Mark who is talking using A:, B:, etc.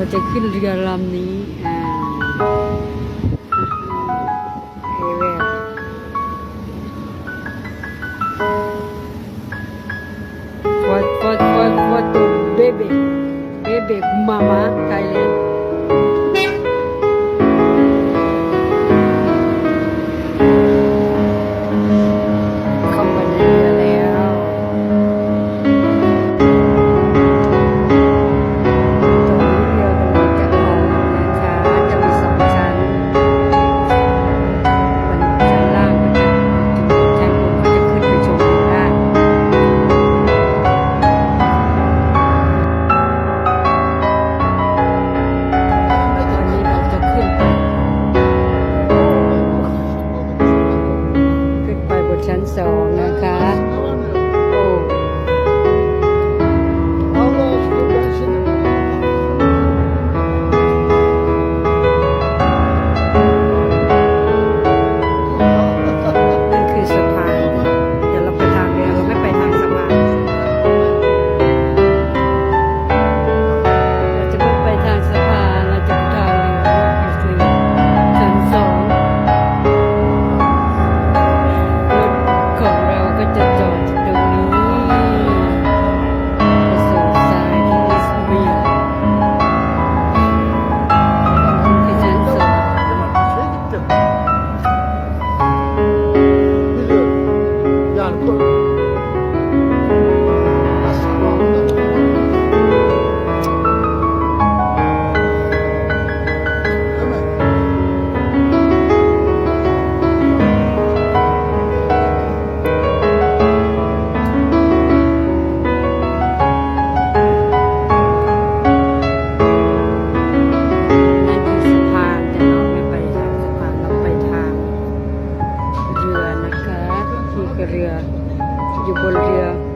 A: เราจะขึ้นเรือลำนี้อ่าเอเวลฟอดฟอดฟอดฟอดตูเบเบเบเบมาม่าไทยแลน ชั้นสองนะคะ querría, yo podría